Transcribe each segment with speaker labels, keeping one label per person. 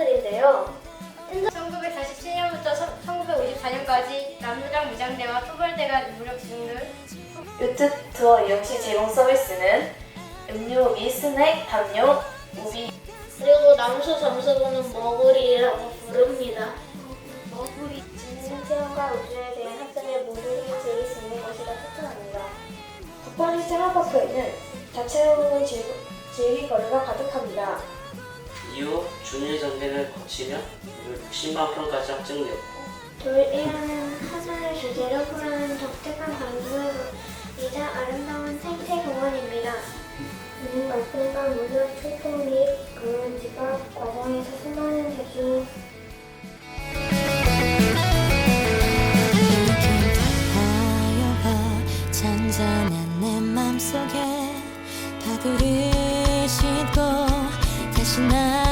Speaker 1: 친구들인데요.
Speaker 2: 1947년부터 1954년까지 남부장 무장대와 토벌대가 무력 중을
Speaker 3: 요트 투어 역시 제공 서비스는 음료 미스넥 담요, 우비
Speaker 1: 그리고 남수 점수부는 머구리라고 부릅니다. 머구리 지능 체험과 우주에 대한 학생의 모두를 즐길 수 있는 곳이라 추천합니다. 국방시 테마파크에는 다채로운 즐, 즐길 거리가 가득합니다.
Speaker 4: 이후 중일 전쟁을 거치며 60만편까지 확정되었고
Speaker 1: 돌이라는 사전을 주제로 풀어낸 독특한 관습이자 아름다운 생태 공원입니다. 이 마트가 무료 출품 및 관광지가 과정에서 수많은 대중
Speaker 5: 내 맘속에 파도를 싣고 다시 나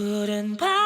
Speaker 6: 푸른 바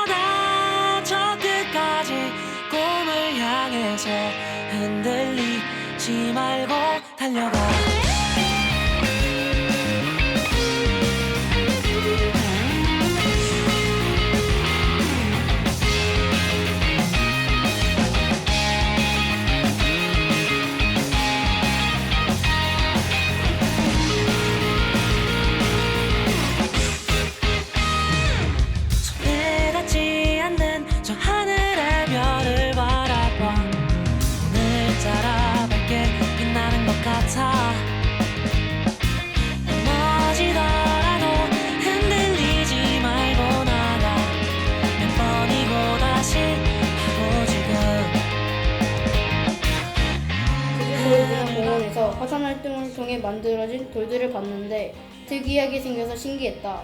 Speaker 2: 화산 활동을 통해 만들어진 돌들을 봤는데 특이하게 생겨서 신기했다.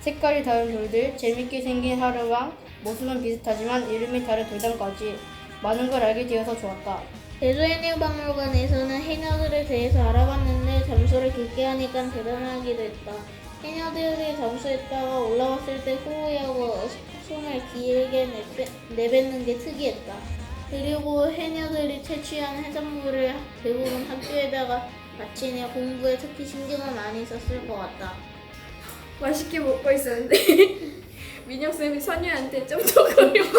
Speaker 2: 색깔이 다른 돌들, 재밌게 생긴 하루왕, 모습은 비슷하지만 이름이 다른 돌담까지 많은 걸 알게 되어서 좋았다.
Speaker 1: 대소해녀박물관에서는 해녀들에 대해서 알아봤는데 점수를 깊게 하니까 대단하기도 했다. 해녀들이 점수했다가 올라왔을 때 호흡하고 숨을 길게 내뱉- 내뱉는 게 특이했다. 그리고 해녀들이 채취한 해산물을 대부분 학교에다가 바치니 공부에 특히 신경을 많이 썼을 것 같다.
Speaker 7: 맛있게 먹고 있었는데 민혁 쌤이 선유한테 쩝쩝거리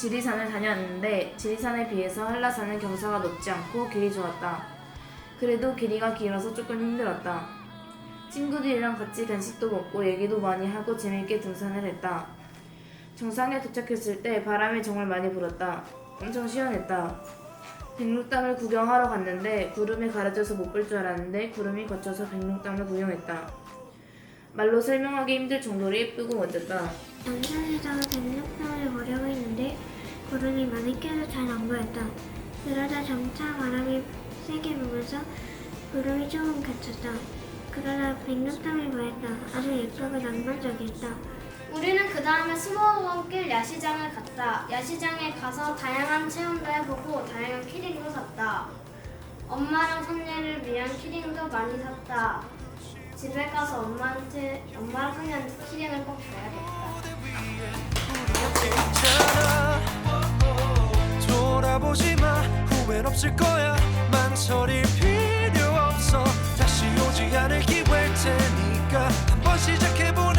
Speaker 7: 지,
Speaker 8: 지리산을 다녀왔는데 지리산에 비해서 한라산은 경사가 높지 않고 길이 좋았다. 그래도 길이가 길어서 조금 힘들었다. 친구들이랑 같이 간식도 먹고 얘기도 많이 하고 재밌게 등산을 했다. 정상에 도착했을 때 바람이 정말 많이 불었다. 엄청 시원했다. 백록담을 구경하러 갔는데 구름에 가려져서 못 볼 줄 알았는데 구름이 걷혀서 백록담을 구경했다. 말로 설명하기 힘들 정도로 예쁘고 멋졌다.
Speaker 9: 영상에서 백록담을 보려고 했는데 구름이 많이 껴서 잘 안 보였다. 그러다 점차 바람이 세게 불면서 구름이 조금 갇혔다. 그러다 백록담이 보였다. 아주 예쁘고 낭만적이었다.
Speaker 10: 우리는 그 다음에 스모어원길 야시장을 갔다. 야시장에 가서 다양한 체험도 해보고 다양한 키링도 샀다. 엄마랑 선녀를 위한 키링도 많이 샀다. 집에 가서 엄마한테 엄마랑 선녀한테 키링을 꼭 줘야겠다.
Speaker 11: 돌아보지 마 후회는 없을 거야. 망설일 필요 없어. 다시 오지 않을 기회일 테니까 한번 시작해보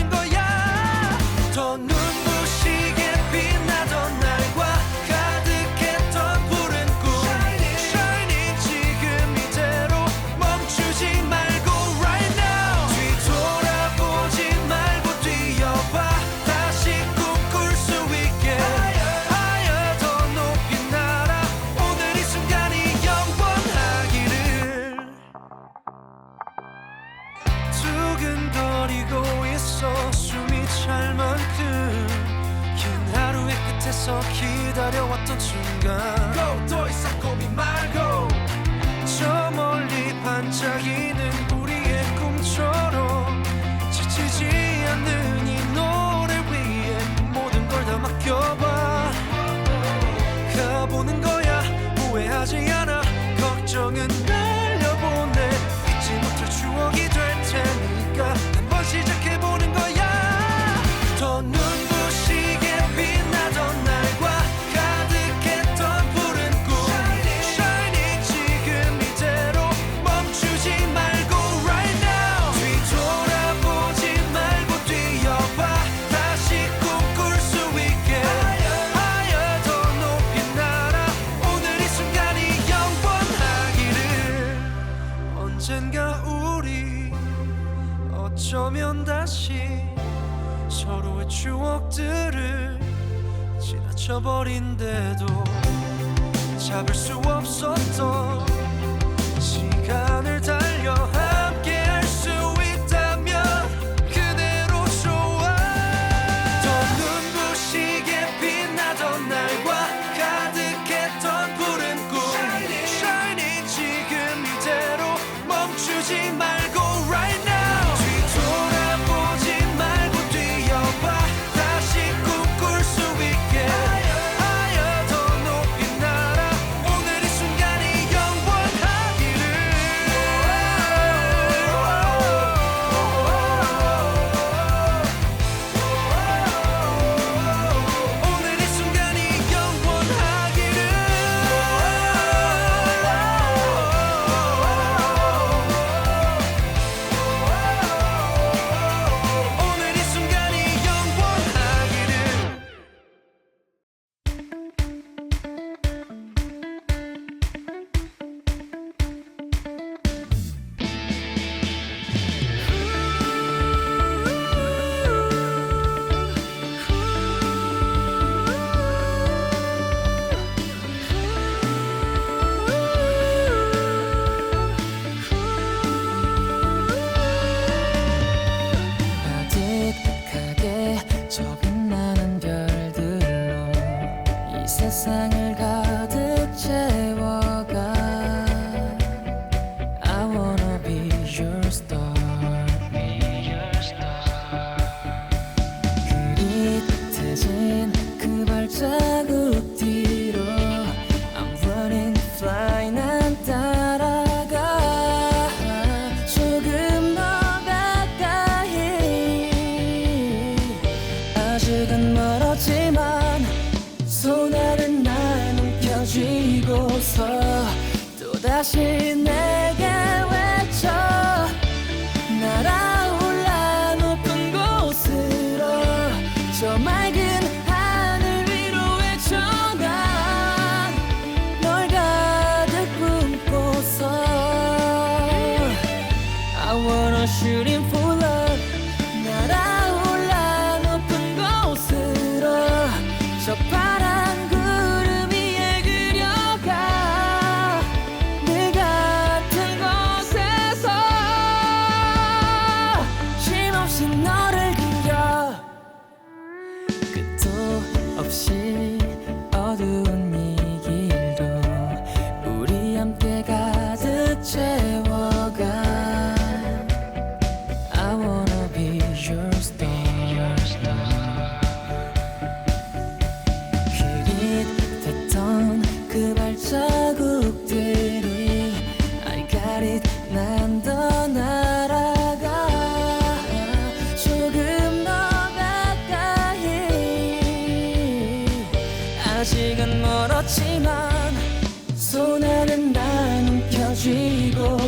Speaker 11: 지나쳐버린데도 잡을 수 없었던 그
Speaker 6: 발자국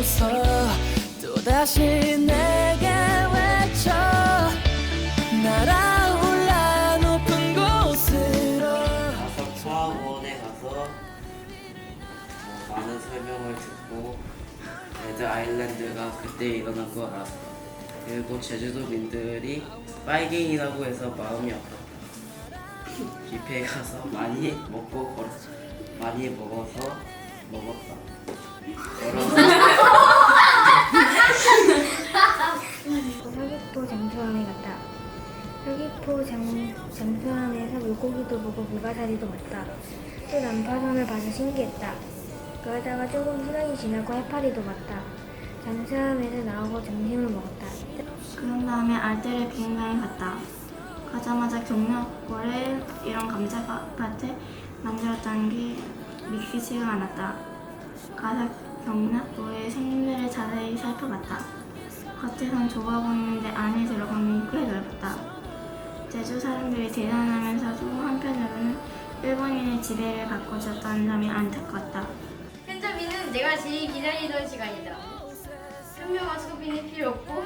Speaker 6: 펴쥐고서 또다시 내게 외쳐 날아올라 높은 곳으로
Speaker 4: 가서 차원에 가서 어, 많은 설명을 듣고 레드 아일랜드가 그때 일어난 걸 알았어. 그리고 제주도민들이 빨갱이라고 해서 마음이 아팠다. 뷔페에 가서 많이 먹고 걸어 많이 먹어서 먹었다.
Speaker 9: 서귀포 장수항에 갔다. 서귀포 장, 장수항에서 물고기도 보고 물가사리도 봤다. 또 난파선을 봐서 신기했다. 그러다가 조금 시간이 지나고 해파리도 봤다. 장수함에서 나오고 점심을 먹었다.
Speaker 10: 그런 다음에 알뜰의 비행장에 갔다. 가자마자 경락골에 이런 감자밭을 만들었다는 게 믿기지가 않았다. 가서 경락골의 생물을 자세히 살펴봤다. 겉에선 좁아 보이는데 안에 들어가면 꽤 넓었다. 제주 사람들이 대단하면서도 한편으로는 일본인의 지배를 받고 있었다는 점이 안타까웠다.
Speaker 2: 현자비는 내가 제일 기다리던 시간이다. 현명한 소비는 필요 없고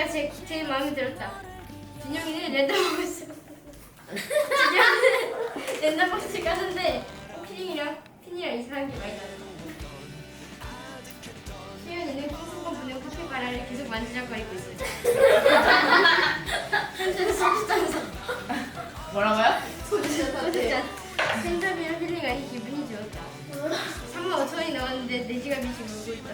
Speaker 2: 줄 머리띠가 제, 제일 마음에 들었다. 준영이는 랜덤박스 준영이는 랜덤박스 가는데 피닝이랑 핀이랑 이상한 게 많이 나는 수현이는 콩순건 보낸 카피바라를 계속 만지작거리고 있어. 현재는 소주잔
Speaker 8: 뭐라고요?
Speaker 2: 소주잔 생잡이랑 힐링하니 기분이 좋았다 3만 5천 원이 나왔는데 내 지갑이 지금 울고 있다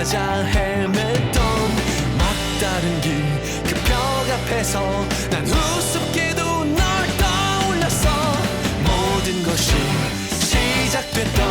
Speaker 11: 찾아 헤맸던 막다른 길 그 벽 앞에서 난 우습게도 널 떠올렸어. 모든 것이 시작됐던